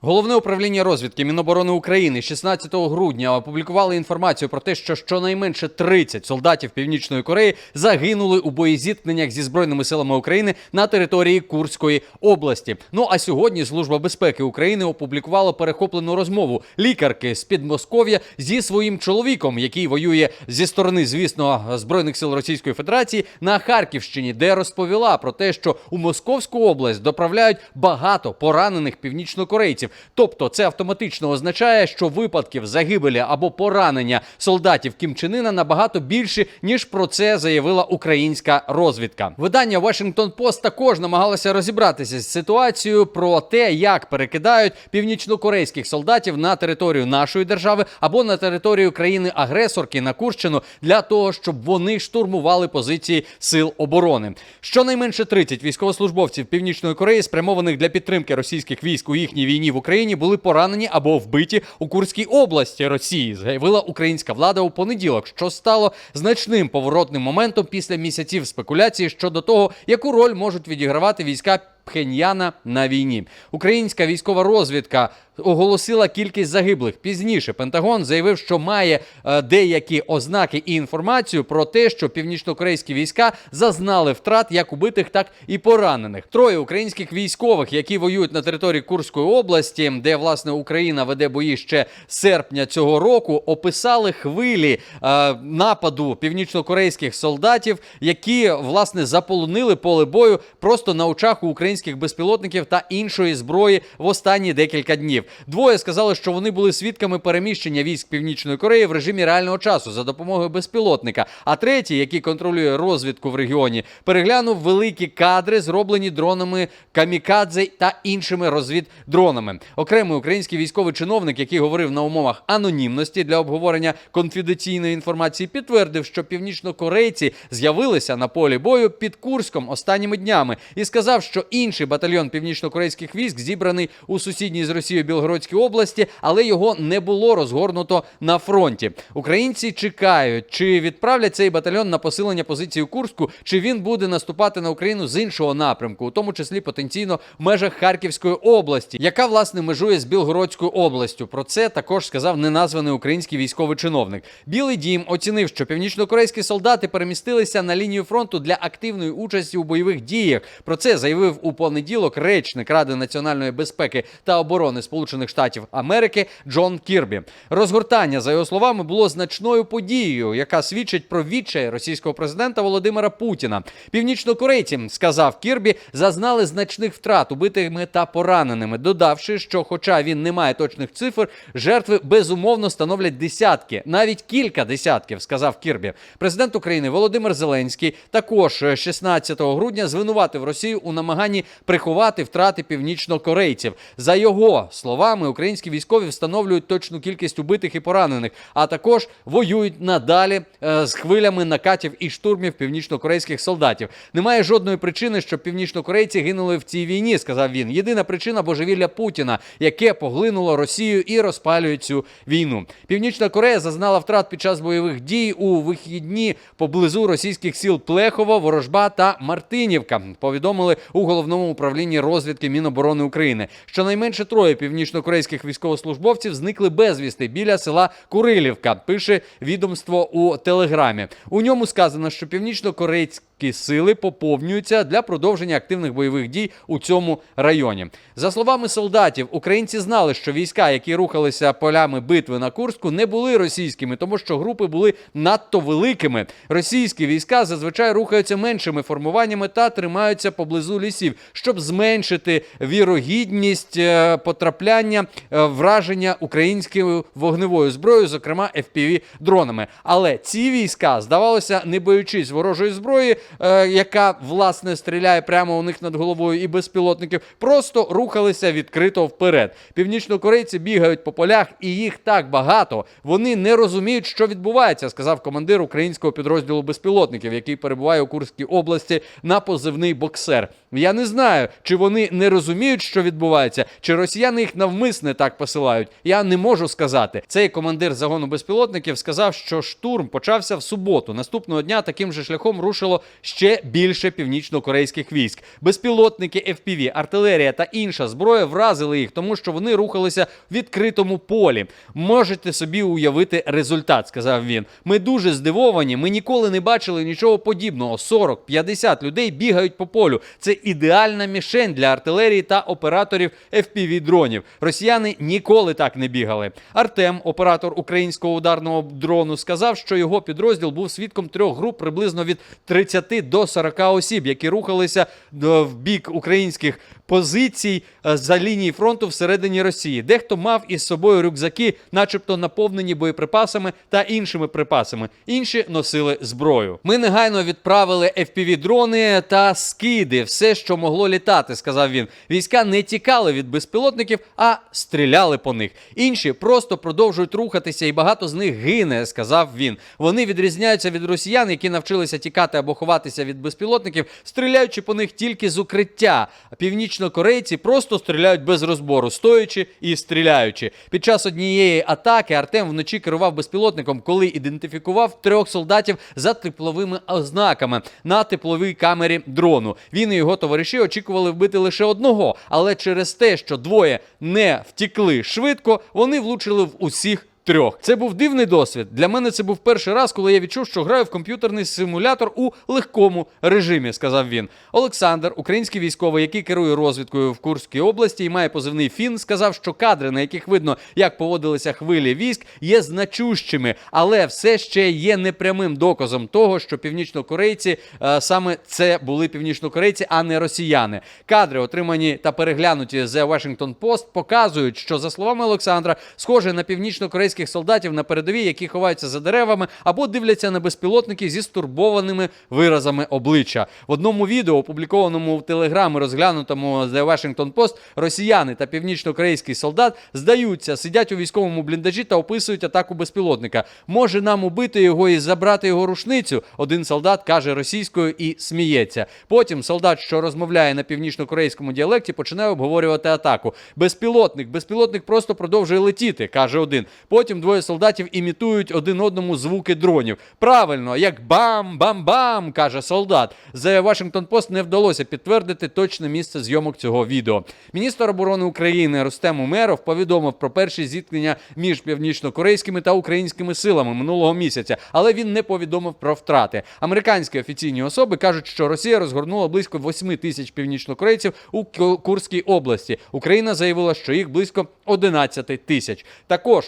Головне управління розвідки Міноборони України 16 грудня опублікували інформацію про те, що щонайменше 30 солдатів Північної Кореї загинули у боєзіткненнях зі збройними силами України на території Курської області. Ну а сьогодні Служба безпеки України опублікувала перехоплену розмову лікарки з Підмосков'я зі своїм чоловіком, який воює зі сторони, звісно, збройних сил Російської Федерації на Харківщині, де розповіла про те, що у Московську область доправляють багато поранених північнокорейців. Тобто, це автоматично означає, що випадків загибелі або поранення солдатів Кім Чен Ына набагато більше, ніж про це заявила українська розвідка. Видання Washington Post також намагалося розібратися з ситуацією про те, як перекидають північнокорейських солдатів на територію нашої держави або на територію країни-агресорки на Курщину для того, щоб вони штурмували позиції сил оборони. Щонайменше 30 військовослужбовців Північної Кореї, спрямованих для підтримки російських військ у їхній війні в Україні, були поранені або вбиті у Курській області Росії, заявила українська влада у понеділок, що стало значним поворотним моментом після місяців спекуляцій щодо того, яку роль можуть відігравати війська. Пхеньяна на війні. Українська військова розвідка оголосила кількість загиблих. Пізніше Пентагон заявив, що має е, деякі ознаки і інформацію про те, що північнокорейські війська зазнали втрат як убитих, так і поранених. Троє українських військових, які воюють на території Курської області, де власне Україна веде бої ще серпня цього року, описали хвилі е, нападу північнокорейських солдатів, які власне заполонили поле бою просто на очах у українських безпілотників та іншої зброї в останні декілька днів. Двоє сказали, що вони були свідками переміщення військ Північної Кореї в режимі реального часу за допомогою безпілотника. А третій, який контролює розвідку в регіоні, переглянув великі кадри, зроблені дронами камікадзе та іншими розвіддронами. Окремий український військовий чиновник, який говорив на умовах анонімності для обговорення конфіденційної інформації, підтвердив, що північнокорейці з'явилися на полі бою під Курськом останніми днями і сказав, що інший батальйон північнокорейських військ зібраний у сусідній з Росією Білгородській області, але його не було розгорнуто на фронті. Українці чекають, чи відправлять цей батальйон на посилення позиції у Курську, чи він буде наступати на Україну з іншого напрямку, у тому числі потенційно в межах Харківської області, яка власне межує з Білгородською областю. Про це також сказав неназваний український військовий чиновник. Білий дім оцінив, що північнокорейські солдати перемістилися на лінію фронту для активної участі у бойових діях. Про це заявив у понеділок речник Ради національної безпеки та оборони Сполучених Штатів Америки Джон Кірбі. Розгортання, за його словами, було значною подією, яка свідчить про відчай російського президента Володимира Путіна. Північнокорейці, сказав Кірбі, зазнали значних втрат убитими та пораненими, додавши, що, хоча він не має точних цифр, жертви безумовно становлять десятки, навіть кілька десятків, сказав Кірбі. Президент України Володимир Зеленський також 16 грудня звинуватив Росію у намаганні приховати втрати північнокорейців. За його словами, українські військові встановлюють точну кількість убитих і поранених, а також воюють надалі е, з хвилями накатів і штурмів північнокорейських солдатів. Немає жодної причини, щоб північнокорейці гинули в цій війні, сказав він. Єдина причина божевілля Путіна, яке поглинуло Росію і розпалює цю війну. Північна Корея зазнала втрат під час бойових дій у вихідні поблизу російських сіл Плехово, Ворожба та Мартинівка. Повідомили у головному управлінні розвідки Міноборони України. Щонайменше троє північнокорейських військовослужбовців зникли безвісти біля села Курилівка. Пише відомство у телеграмі. У ньому сказано, що північнокорейські сили поповнюються для продовження активних бойових дій у цьому районі. За словами солдатів, українці знали, що війська, які рухалися полями битви на Курську, не були російськими, тому що групи були надто великими. Російські війська зазвичай рухаються меншими формуваннями та тримаються поблизу лісів, щоб зменшити вірогідність е, потрапляння е, враження українською вогневою зброєю, зокрема fpv дронами. Але ці війська, здавалося, не боючись ворожої зброї, яка власне стріляє прямо у них над головою і безпілотників, просто рухалися відкрито вперед. Північнокорейці бігають по полях, і їх так багато. Вони не розуміють, що відбувається, сказав командир українського підрозділу безпілотників, який перебуває у Курській області на позивний боксер. Я не знаю, чи вони не розуміють, що відбувається, чи росіяни їх навмисне так посилають. Я не можу сказати. Цей командир загону безпілотників сказав, що штурм почався в суботу. Наступного дня таким же шляхом рушило ще більше північно-корейських військ. Безпілотники FPV, артилерія та інша зброя вразили їх, тому що вони рухалися в відкритому полі. Можете собі уявити результат, сказав він. Ми дуже здивовані. Ми ніколи не бачили нічого подібного. 40-50 людей бігають по полю. Це ідеальна мішень для артилерії та операторів FPV дронів. Росіяни ніколи так не бігали. Артем, оператор українського ударного дрону, сказав, що його підрозділ був свідком трьох груп приблизно від 30 до 40 осіб, які рухалися е, в бік українських позицій е, за лінії фронту всередині Росії. Дехто мав із собою рюкзаки, начебто наповнені боєприпасами та іншими припасами. Інші носили зброю. Ми негайно відправили FPV-дрони та скиди, все, що могло літати, сказав він. Війська не тікали від безпілотників, а стріляли по них. Інші просто продовжують рухатися, і багато з них гине, сказав він. Вони відрізняються від росіян, які навчилися тікати або ховатися від безпілотників, стріляючи по них тільки з укриття. Північнокорейці просто стріляють без розбору, стоячи і стріляючи. Під час однієї атаки Артем вночі керував безпілотником, коли ідентифікував трьох солдатів за тепловими ознаками на тепловій камері дрону. Він і його товариші очікували вбити лише одного, але через те, що двоє не втікли швидко, вони влучили в усіх. Трьох це був дивний досвід. Для мене це був перший раз, коли я відчув, що граю в комп'ютерний симулятор у легкому режимі, сказав він. Олександр, український військовий, який керує розвідкою в Курській області і має позивний Фін, сказав, що кадри, на яких видно, як поводилися хвилі військ, є значущими, але все ще є непрямим доказом того, що північнокорейці е, саме це були північнокорейці, а не росіяни. Кадри, отримані та переглянуті The Washington Post, показують, що за словами Олександра, схоже на північнокорейських солдатів на передовій, які ховаються за деревами або дивляться на безпілотники зі стурбованими виразами обличчя. В одному відео, опублікованому в Телеграм і розглянутому The Washington Post, росіяни та північнокорейський солдат здаються, сидять у військовому бліндажі та описують атаку безпілотника. Може нам убити його і забрати його рушницю? Один солдат каже російською і сміється. Потім солдат, що розмовляє на північнокорейському діалекті, починає обговорювати атаку. Безпілотник, безпілотник просто продовжує летіти, каже один. Потім двоє солдатів імітують один одному звуки дронів. Правильно, як бам-бам-бам, каже солдат. The Washington Post не вдалося підтвердити точне місце зйомок цього відео. Міністр оборони України Рустем Умеров повідомив про перші зіткнення між північнокорейськими та українськими силами минулого місяця, але він не повідомив про втрати. Американські офіційні особи кажуть, що Росія розгорнула близько 8 тисяч північнокорейців у Курській області. Україна заявила, що їх близько 11 тисяч. Також,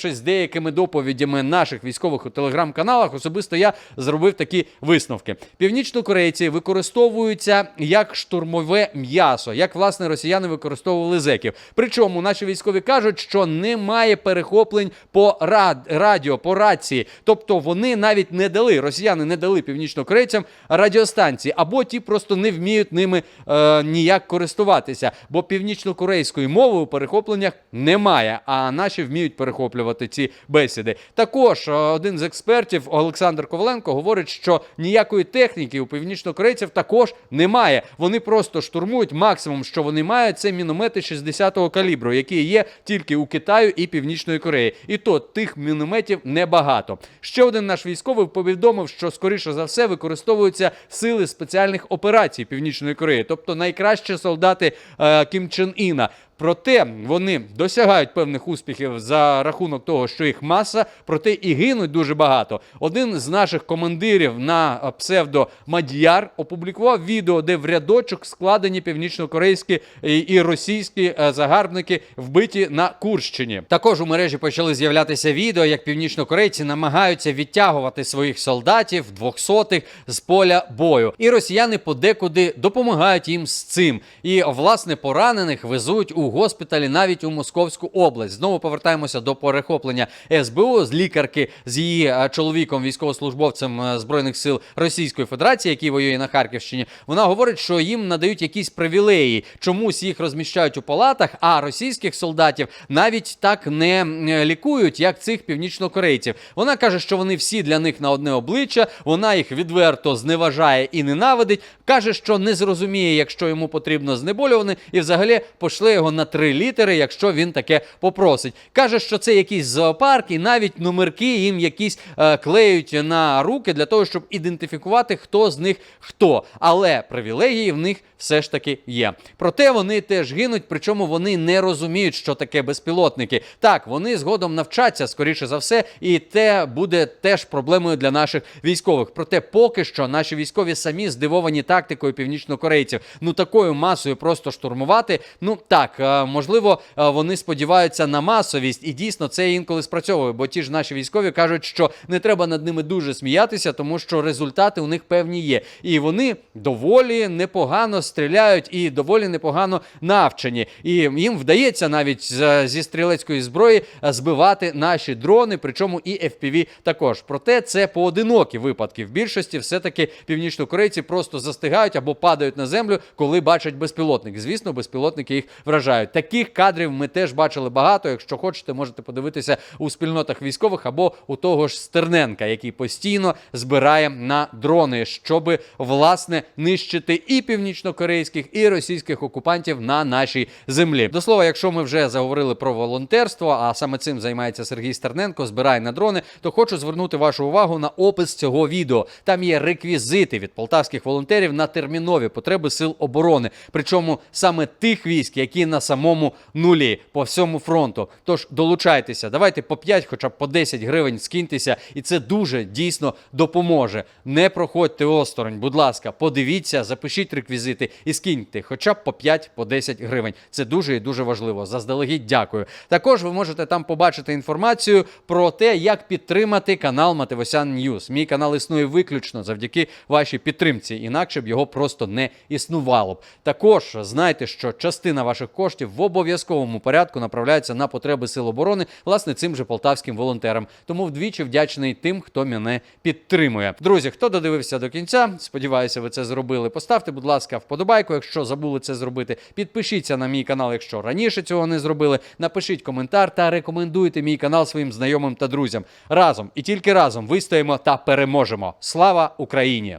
ознайомившись з деякими доповідями наших військових у телеграм-каналах, особисто я зробив такі висновки. Північнокорейці використовуються як штурмове м'ясо, як власне росіяни використовували зеків. Причому наші військові кажуть, що немає перехоплень по рад, радіо, по рації. Тобто вони навіть не дали, росіяни не дали північнокорейцям радіостанції, або ті просто не вміють ними е, ніяк користуватися. Бо північнокорейської мови у перехопленнях немає, а наші вміють перехоплювати ці бесіди. Також е, один з експертів Олександр Коваленко говорить, що ніякої техніки у північнокорейців також немає. Вони просто штурмують. Максимум, що вони мають, це міномети 60-го калібру, які є тільки у Китаю і Північної Кореї. І то тих мінометів небагато. Ще один наш військовий повідомив, що скоріше за все використовуються сили спеціальних операцій Північної Кореї, тобто найкращі солдати е, Кім Чен Іна. Проте вони досягають певних успіхів за рахунок того, що їх маса, проте і гинуть дуже багато. Один з наших командирів на е, псевдо Мад'яр опублікував відео, де в рядочок складені північнокорейські і і російські е, загарбники вбиті на Курщині. Також у мережі почали з'являтися відео, як північнокорейці намагаються відтягувати своїх солдатів двохсотих з поля бою. І росіяни подекуди допомагають їм з цим. І власне поранених везуть у госпіталі, навіть у Московську область. Знову повертаємося до перехоплення СБУ з лікарки з її е, чоловіком, військовослужбовцем е, збройних сил Російської Федерації, який воює на Харківщині. Вона говорить, що їм надають якісь привілеї. Чомусь їх розміщають у палатах, а російських солдатів навіть так не лікують, як цих північнокорейців. Вона каже, що вони всі для них на одне обличчя. Вона їх відверто зневажає і ненавидить. каже, що не зрозуміє, якщо йому потрібно знеболюване, і взагалі пошле його на три літери, якщо він таке попросить. Каже, що це якийсь зоопарк, і навіть номерки їм якісь е, клеють на руки для того, щоб ідентифікувати, хто з них хто. Але привілегії в них все ж таки є. Проте вони теж гинуть, причому вони не розуміють, що таке безпілотники. Так, вони згодом навчаться, скоріше за все, і те буде теж проблемою для наших військових. Проте поки що наші військові самі здивовані тактикою північнокорейців. Ну такою масою просто штурмувати. Ну так, е, можливо, е, вони сподіваються на масовість, і дійсно це інколи спрацьовує. Бо ті ж наші військові кажуть, що не треба над ними дуже сміятися, тому що результати у них певні є. І вони доволі непогано стріляють і доволі непогано навчені. І їм вдається навіть зі стрілецької зброї е, збивати наші дрони, причому і FPV також. Проте це поодинокі випадки. В більшості все-таки північнокорейці просто застигають або падають на землю, коли бачать безпілотник. Звісно, безпілотники їх вражають. Таких кадрів ми теж бачили багато. Якщо хочете, можете подивитися у спільнотах військових або у того ж Стерненка, який постійно збирає на дрони, щоб власне нищити і північнокорейських, і російських окупантів на нашій землі. До слова, якщо ми вже заговорили про волонтерство, а саме цим займається Сергій Стерненко, збирає на дрони, то хочу звернути вашу увагу на опис цього відео. Там є реквізити від полтавських волонтерів на термінові потреби сил оборони. Причому саме тих військ, які на самому нулі по всьому фронту. Тож долучайтеся, давайте по 5, хоча б по 10 гривень скиньтеся, і це дуже дійсно допоможе. Не проходьте осторонь, будь ласка, подивіться, запишіть реквізити і скиньте, хоча б по 5 по 10 гривень. Це дуже і дуже важливо. Заздалегідь дякую. Також ви можете там побачити інформацію про те, як підтримати канал Мативосян Ньюс. Мій канал існує виключно завдяки вашій підтримці, інакше б його просто не існувало б. Також знайте, що частина ваших коштів в обов'язковому порядку направляється на потреби сил оборони, власне, цим же полтавським волонтерам. Тому вдвічі вдячний тим, хто мене підтримує. Друзі, хто додивився до кінця, сподіваюся, ви це зробили. Поставте, будь ласка, вподобайку, якщо забули це зробити. Підпишіться на мій канал, якщо раніше цього не зробили. Напишіть коментар та рекомендуйте мій канал своїм знайомим та друзям. Разом і тільки разом вистоїмо та переможемо. Слава Україні!